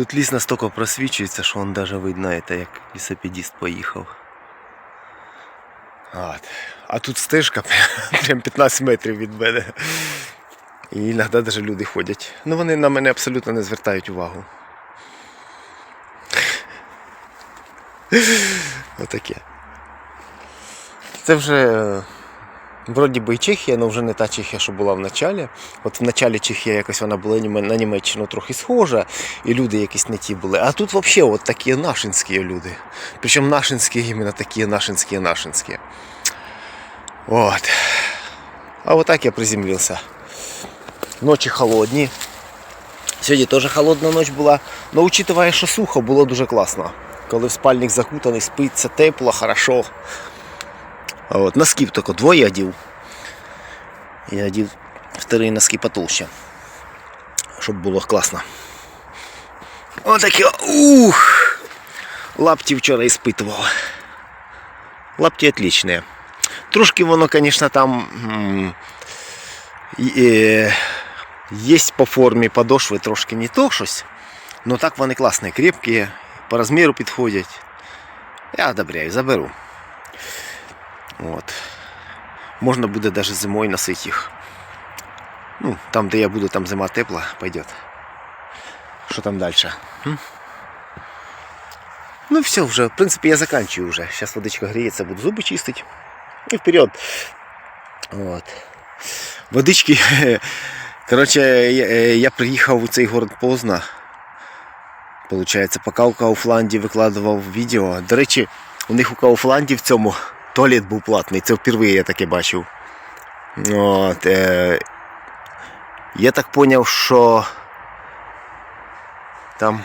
Тут ліс настільки просвічується, що он даже видно, це як лісопедист поїхав. От. А тут стежка прям 15 метрів від мене. І іноді навіть люди ходять. Ну вони на мене абсолютно не звертають увагу. Отаке. Це вже е, вроді би і Чехія, але вже не та Чехія, що була в началі. От в началі Чехія якось вона була на Німеччину трохи схожа, і люди якісь не ті були. А тут взагалі от такі нашинські люди. Причому нашинські іменно такі нашинські нашинські. Вот. А вот так я приземлился. Ночі холодні. Сьогодні теж холодна ніч була. Но учитывая, що сухо, було дуже класно. Коли в спальник закутаний, спиться тепло, хорошо. От, носків тільки двоє одів. Я одів вторі носки потолще. Щоб було класно. Отакі. Ух! Лапті вчора іспитував. Лапті отличные. Трошки воно, звісно, там м, е, є по формі подошви трошки не то щось. Ну так вони класні, крепкі, по розміру підходять. Я одобряю, заберу. От. Можна буде навіть зимою носити їх. Ну, там, де я буду, там зима тепла, пойдет. Що там далі? Ну все, вже, в принципі, я заканчиваю вже. Зараз водичка гріється, буду зуби чистити. І вперед. От. Водички. Коротше, я, е, я приїхав у цей город поздно. Получається, поки у Кауфланді викладував відео. До речі, у них у Кауфланді в цьому туалет був платний. Це вперше я таке бачив. От, е, я так зрозумів, що там.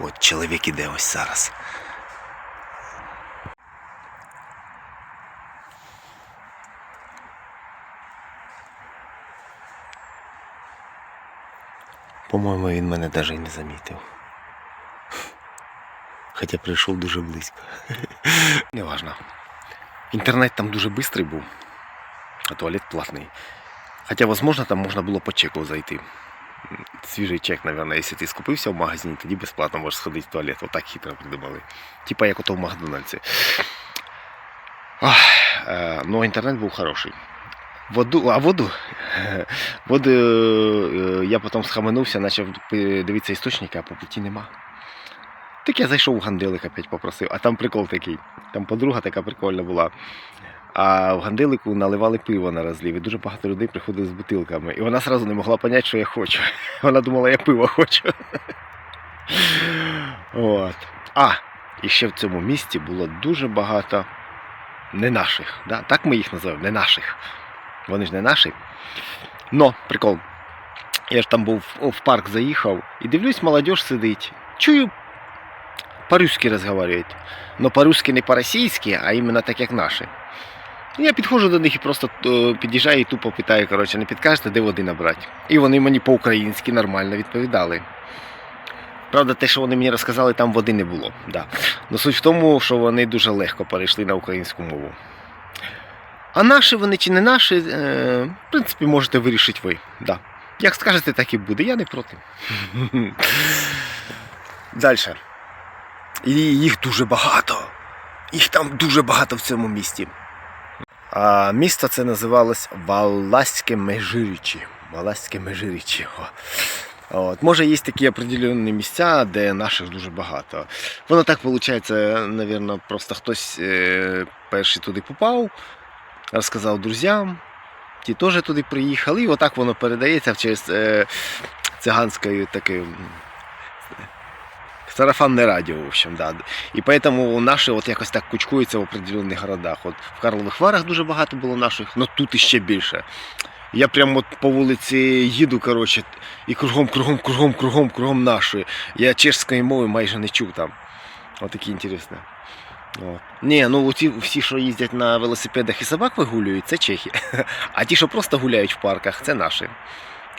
От чоловік іде ось зараз. По-моєму, він мене навіть не замітив. Хоча прийшов дуже близько. Неважно. Інтернет там дуже швидкий був, а туалет платний. Хоча, можливо, там можна було по чеку зайти. Свіжий чек, мабуть, якщо ти скупився в магазині, тоді безплатно можеш сходити в туалет. Отак хитро придумали. Типа як ото в Макдональдсі. Е, ну, інтернет був хороший. Воду, а воду, воду е, я потім схаменувся, почав дивитися істочники, а по путі нема. Так я зайшов у ганделик опять попросив, а там прикол такий. Там подруга така прикольна була. А в ганделику наливали пиво на розлів, і дуже багато людей приходили з бутилками. І вона одразу не могла зрозуміти, що я хочу. Вона думала, я пиво хочу. От. А, і ще в цьому місті було дуже багато не наших. Да? Так ми їх називаємо, не наших. Вони ж не наші. Но, прикол. Я ж там був в парк заїхав і дивлюсь, молодь сидить. Чую, по-русски розмовляють. Но по-русски не по-російськи, а іменно так, як наші. Я підходжу до них і просто е, під'їжджаю і тупо питаю, коротше, не підкажете, де води набрати. І вони мені по-українськи нормально відповідали. Правда, те, що вони мені розказали, там води не було. Да. Но суть в тому, що вони дуже легко перейшли на українську мову. А наші вони чи не наші, е, в принципі, можете вирішити ви. Да. Як скажете, так і буде. Я не проти. Далі. І їх дуже багато. Їх там дуже багато в цьому місті. А місто це називалось Валаське Межирічі. Валаське Межирічі. От. Може, є такі определені місця, де наших дуже багато. Воно так виходить, мабуть, просто хтось е, перший туди попав, розказав друзям, ті теж туди приїхали, і отак воно передається через е, циганською таким. Сарафанне радіо, в общем, да. І поэтому наші от якось так кучкуються в определених городах. От в Карлових Варах дуже багато було наших, але тут іще більше. Я прямо от по вулиці їду, коротше, і кругом, кругом, кругом, кругом, кругом нашої. Я чешської мови майже не чув там. От такі інтересне. От. Ні, ну ті всі, що їздять на велосипедах і собак вигулюють, це чехи. А ті, що просто гуляють в парках, це наші.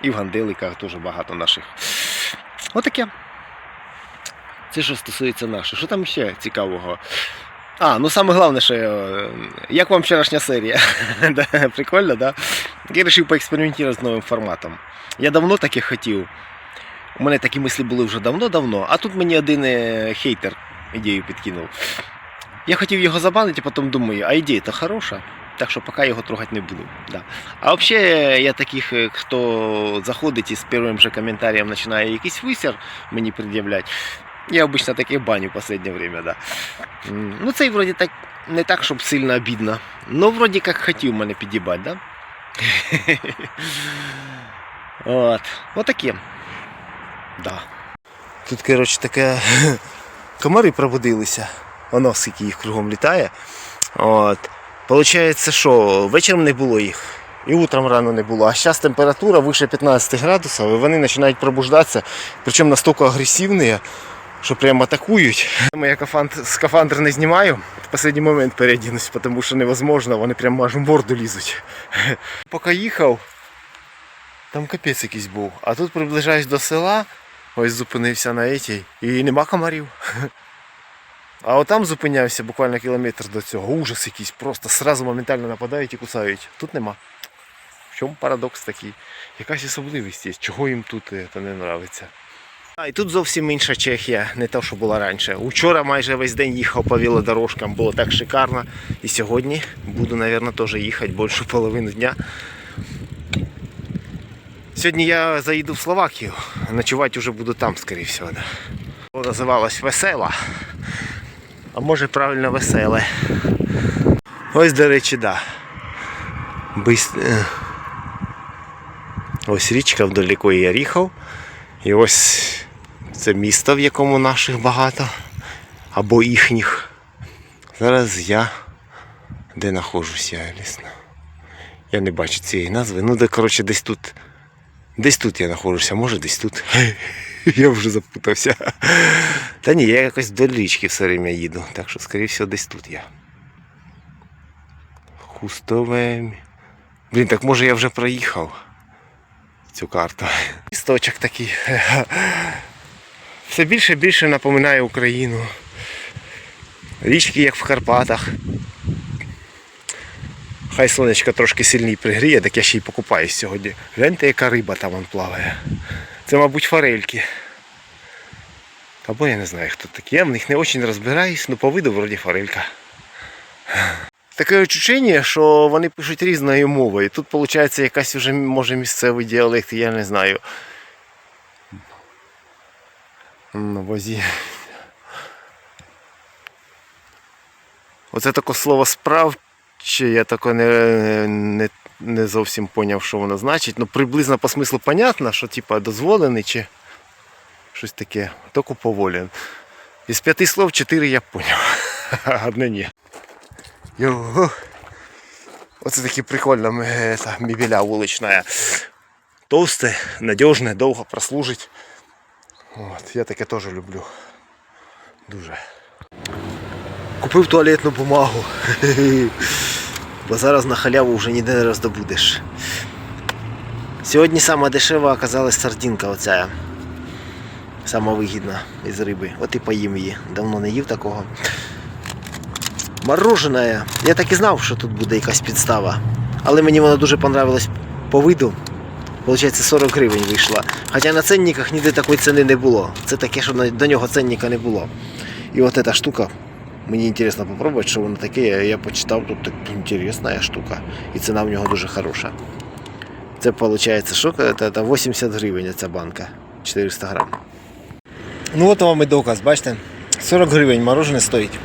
І в ганделиках теж багато наших. Отаке. Це що стосується наших. Що там ще цікавого? А, ну саме головне, що е, як вам вчорашня серія? Прикольно, да? Я вирішив поекспериментувати з новим форматом. Я давно таке хотів. У мене такі мислі були вже давно-давно, а тут мені один е, хейтер ідею підкинув. Я хотів його забанити, а потім думаю, а ідея то хороша, так що поки його трогати не буду. Да. А взагалі я таких, е, хто заходить і з першим же коментарем починає якийсь висер мені пред'являти. Я обычно таких баню в последнее время, да. Ну, цей вроді так не так, щоб сильно обідно. Ну, вроді як хотів мене під'їбати, да? От. Отаке. Да. Тут, коротше, таке комари пробудилися. Воно скільки їх кругом літає. От. Получається, що вечором не було їх. І утром рано не було. А зараз температура вище 15 градусів, і вони починають пробуждатися, причому настільки агресивні, що прямо атакують. Я кафан- скафандр не знімаю, в останній момент переодінусь, тому що невозможно, вони прямо аж в морду лізуть. Поки їхав, там капець якийсь був. А тут приближаюсь до села, ось зупинився на етій, і нема комарів. А от там зупинявся буквально кілометр до цього. Ужас якийсь, просто сразу моментально нападають і кусають. Тут нема. В чому парадокс такий? Якась особливість є, чого їм тут це не подобається. А і тут зовсім інша Чехія, не те, що була раніше. Учора майже весь день їхав по велодорожкам, було так шикарно. І сьогодні буду, мабуть, теж їхати більшу половину дня. Сьогодні я заїду в Словакію, ночувати вже буду там, скоріше всього. Називалось Весела. А може правильно веселе. Ось, до речі, да. Бис... е, Ось річка вдоль якої я їхав. І ось це місто, в якому наших багато. Або їхніх. Зараз я де знаходжусь я, лісно. Я не бачу цієї назви. Ну, де, коротше, десь тут. Десь тут я знаходжуся, може десь тут. Я вже запутався. Та ні, я якось до річки все время їду, так що, скоріше всього, десь тут я. Хустове. Блін, так може я вже проїхав цю карту. Місточок такий. Все більше і більше напоминає Україну. Річки, як в Карпатах. Хай сонечко трошки сильніше пригріє, так я ще й покупаюсь сьогодні. Гляньте, яка риба там вон плаває. Це, мабуть, форельки. Або я не знаю, хто такі. Я в них не дуже розбираюсь, але по виду вроді форелька. Таке відчуття, що вони пишуть різною мовою. Тут, виходить, якась вже може місцевий діалект, я не знаю. На возі. Оце таке слово справче, я таке не, не, не зовсім поняв, що воно значить. Ну, приблизно по смислу понятно, що типа дозволений чи щось таке. Тільки поволен. Із п'яти слов чотири я поняв. Одне ні. Його. Оце таке прикольно м- та, мебеля вулична. Толсте, надіжне, довго прослужить. От, я таке теж люблю. Дуже. Купив туалетну бумагу. Бо зараз на халяву вже ніде не роздобудеш. Сьогодні сама дешева оказалась сардинка оця. Сама вигідна із риби. От і поїм її. Давно не їв такого. Мороженое. Я так і знав, що тут буде якась підстава. Але мені воно дуже понравилось по виду. Получається 40 гривень вийшла. Хоча на ценниках ніде такої ціни не було. Це таке, що до нього ценника не було. І от ця штука. Мені інтересно попробувати, що воно таке. Я, почитав, тут так інтересна штука. І ціна в нього дуже хороша. Це виходить, що це, це 80 гривень ця банка. 400 грам. Ну от вам і доказ, бачите? 40 гривень мороженое стоїть.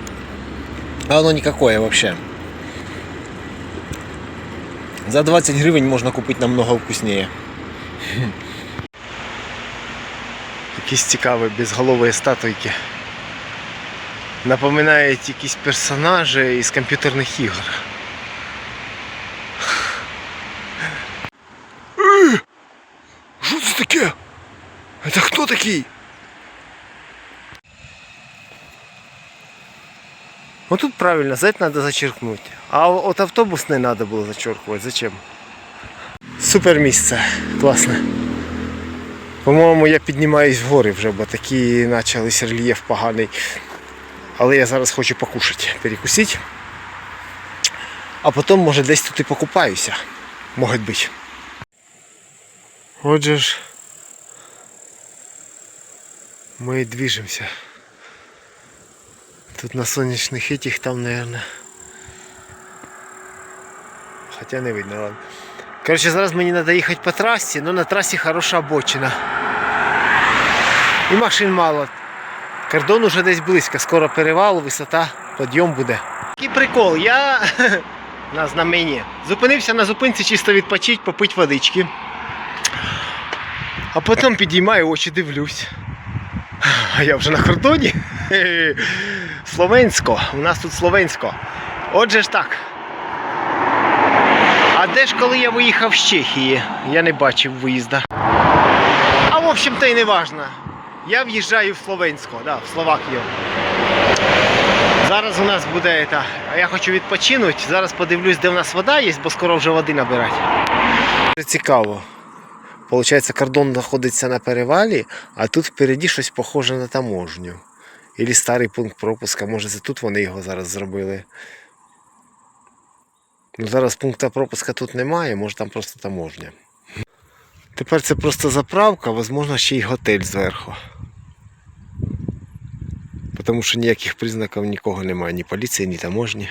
А воно никакое вообще. За 20 гривень можна купити намного вкуснее. Якісь цікаві безголові статуйки. Напоминають якісь персонажі із комп'ютерних ігор. Е! Що це таке? Це хто такий? Вот тут правильно, за это надо зачеркнуть. А от автобус не надо было зачеркивать. Зачем? Супер місце. Класне. По-моєму, я піднімаюсь в гори вже, бо такий почались рельєф поганий. Але я зараз хочу покушати, перекусити. А потім, може, десь тут і покупаюся. Може бути. Отже ж. Ми движемося. Тут на сонячних этих там, наверное. Хоча не видно, ладно. Коротше, зараз мені треба їхати по трасі, але на трасі хороша обочина. І машин мало. Кордон уже десь близько, скоро перевал, висота, підйом буде. Такий прикол, я на знамені. Зупинився на зупинці чисто відпочити, попити водички. А потім підіймаю очі, дивлюсь. А я вже на кордоні. Словенсько. У нас тут Словенсько. Отже ж так. А де ж коли я виїхав з Чехії? Я не бачив виїзда. А в общем-то і не важно. Я в'їжджаю в Словенсько, да, в Словакію. Зараз у нас буде це. А я хочу відпочинути. Зараз подивлюсь, де в нас вода є, бо скоро вже води набирати. Цікаво. Получається, кордон знаходиться на перевалі, а тут впереді щось похоже на таможню. Ілі старий пункт пропуска, може це тут вони його зараз зробили. Ну, зараз пункту пропуска тут немає, може там просто таможня. Тепер це просто заправка, можливо, ще й готель зверху. Тому що ніяких признаків нікого немає, ні поліції, ні таможні.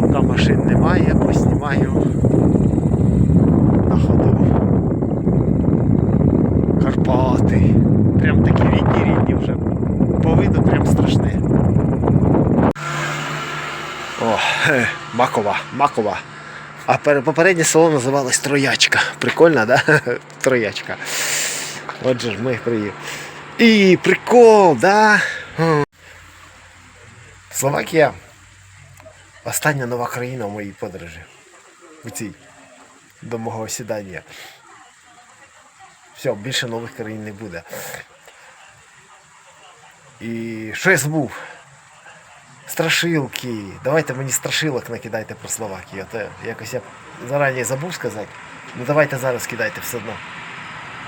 Поки машин немає, поснімаю на ходу. Карпати. Прям такі рідні рідні вже. По виду прям страшне. О, хе, Макова, Макова. А попереднє село називалось Троячка. Прикольно, да? Троячка. Отже ж ми приїхали. І прикол, да? Словакія. Остання нова країна в моїй подорожі. У цій до мого осідання. Все, більше нових країн не буде. І що я забув? Страшилки. Давайте мені страшилок накидайте про Словакію. То якось я зарані забув сказати. Ну давайте зараз кидайте все одно.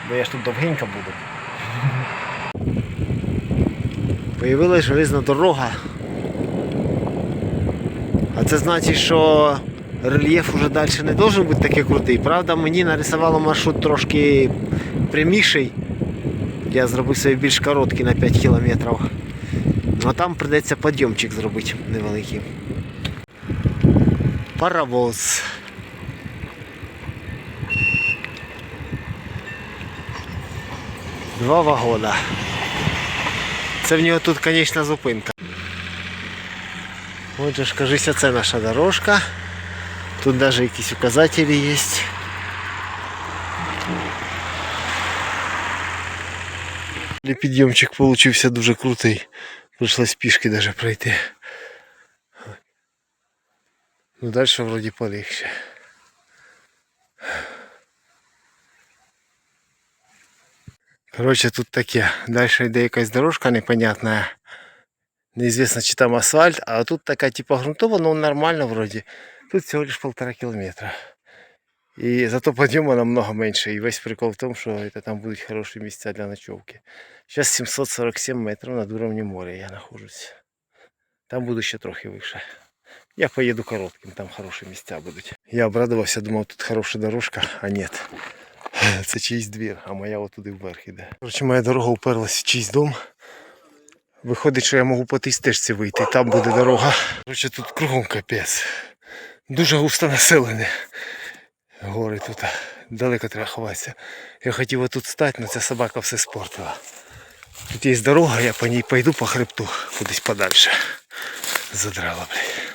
Бо я ж тут довгенько буду. Появилась железна дорога. А це значить, що рельєф уже далі не должен бути такий крутий. Правда, мені нарисувало маршрут трошки пряміший. Я зробив собі більш короткий на 5 кілометрів. А там прийдеться підйомчик зробити невеликий. Паровоз. Два вагона. Це в нього тут, звісно, зупинка. Отже ж, кажися, це наша дорожка. Тут навіть якісь указателі є. Підйомчик получився дуже крутий. Прийшлось пішки даже пройти. Ну далі вроді полегше. Короче, тут таке. Далі йде якась дорожка непонятна. Неизвестно, чи там асфальт, а тут така типа грунтова, но нормально вроде. Тут всего лишь полтора километра. И зато подъема намного меньше. И весь прикол в том, что это там будут хорошие места для ночевки. Сейчас 747 метров над уровнем моря я нахожусь. Там буду ще трохи вище. Я поеду коротким, там хороші місця будуть. Я обрадувався, думав, тут хороша дорожка, а ні. Це чийсь двір, а моя отуди вверх іде. Короче, моя дорога уперлась в чийсь дом. Виходить, що я можу по тій стежці вийти, там буде дорога. Короче, тут кругом капець. Дуже густо населене. Гори тут. Далеко треба ховатися. Я хотів отут стати, але ця собака все спортила. Тут є дорога, я по ній пойду по хребту кудись подальше. Задрала, блядь.